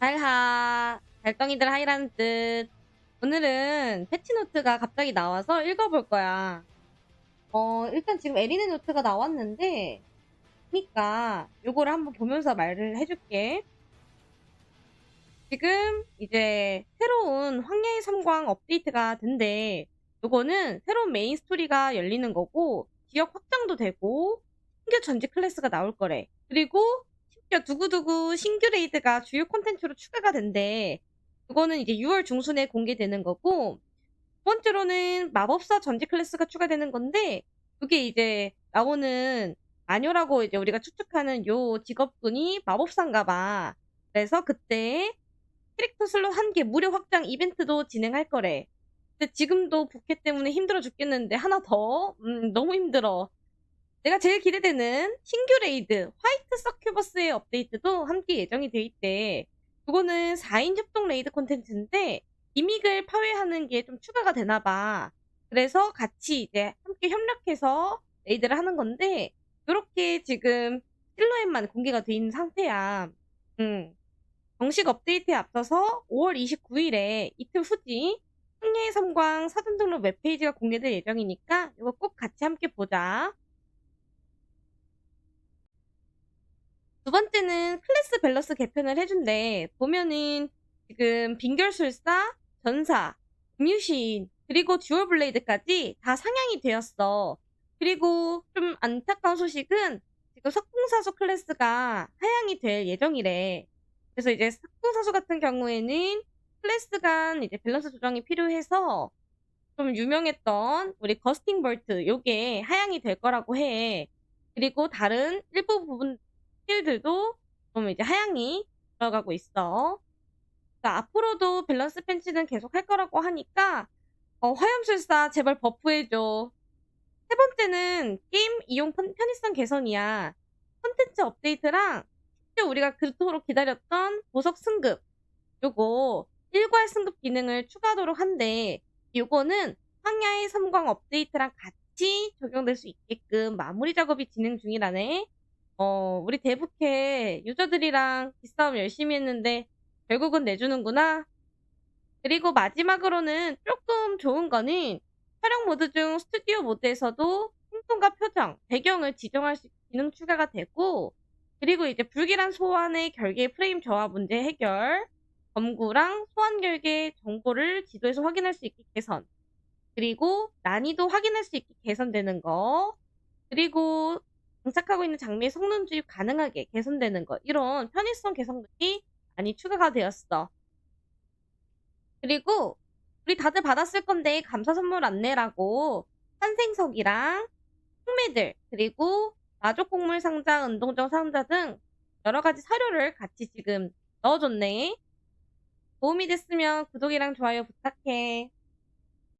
잘하. 달덩이들 하이라는 뜻. 오늘은 패치노트가 갑자기 나와서 읽어볼 거야. 어, 일단 지금 에린의 노트가 나왔는데, 그니까, 요거를 한번 보면서 말을 해줄게. 지금, 이제, 새로운 황야의 섬광 업데이트가 된대. 요거는 새로운 메인 스토리가 열리는 거고, 지역 확장도 되고, 신규 전직 클래스가 나올 거래. 그리고, 심지어 두구두구 신규 레이드가 주요 콘텐츠로 추가가 된대. 그거는 이제 6월 중순에 공개되는 거고, 두 번째로는 마법사 전직 클래스가 추가되는 건데, 그게 이제 나오는 마녀라고 이제 우리가 추측하는 요 직업군이 마법사인가 봐. 그래서 그때 캐릭터 슬롯 한 개 무료 확장 이벤트도 진행할 거래. 근데 지금도 부캐 때문에 힘들어 죽겠는데 하나 더? 음, 너무 힘들어. 내가 제일 기대되는 신규 레이드 화이트 서큐버스의 업데이트도 함께 예정이 돼 있대. 그거는 4인 협동 레이드 콘텐츠인데 기믹을 파괴하는 게 좀 추가가 되나 봐. 그래서 같이 이제 함께 협력해서 레이드를 하는 건데 이렇게 지금 실루엣만 공개가 돼 있는 상태야. 음. 정식 업데이트에 앞서서 5월 29일에 이틀 후지 황야의 섬광 사전 등록 웹페이지가 공개될 예정이니까 이거 꼭 같이 함께 보자. 두 번째는 클래스 밸런스 개편을 해준대. 보면은 지금 빙결술사, 전사, 음유시인, 그리고 듀얼 블레이드까지 다 상향이 되었어. 그리고 좀 안타까운 소식은 지금 석궁사수 클래스가 하향이 될 예정이래. 그래서 이제 석궁사수 같은 경우에는 클래스 간 이제 밸런스 조정이 필요해서 좀 유명했던 우리 거스팅 볼트 요게 하향이 될 거라고 해. 그리고 다른 일부 부분 스킬들도 좀 이제 하향이 들어가고 있어. 그러니까 앞으로도 밸런스 팬치는 계속 할 거라고 하니까 어, 화염술사 제발 버프해줘. 세 번째는 게임 이용 편- 편의성 개선이야. 콘텐츠 업데이트랑 심지어 우리가 그토록 기다렸던 보석 승급 요거 일괄 승급 기능을 추가하도록 한데 요거는 황야의 섬광 업데이트랑 같이 적용될 수 있게끔 마무리 작업이 진행 중이라네. 어, 우리 대북해 유저들이랑 기싸움 열심히 했는데 결국은 내주는구나. 그리고 마지막으로는 조금 좋은 거는 촬영 모드 중 스튜디오 모드에서도 행동과 표정, 배경을 지정할 수 있는 기능 추가가 되고 그리고 이제 불길한 소환의 결계 프레임 저하 문제 해결, 검구랑 소환 결계 정보를 지도에서 확인할 수 있게 개선, 그리고 난이도 확인할 수 있게 개선되는 거, 그리고 장착하고 있는 장비의 성능 주입 가능하게 개선되는 거 이런 편의성 개선들이 많이 추가가 되었어. 그리고 우리 다들 받았을 건데 감사 선물 안내라고 환생석이랑 흑매들 그리고 마족 곡물 상자, 운동정 상자 등 여러 가지 사료를 같이 지금 넣어줬네. 도움이 됐으면 구독이랑 좋아요 부탁해.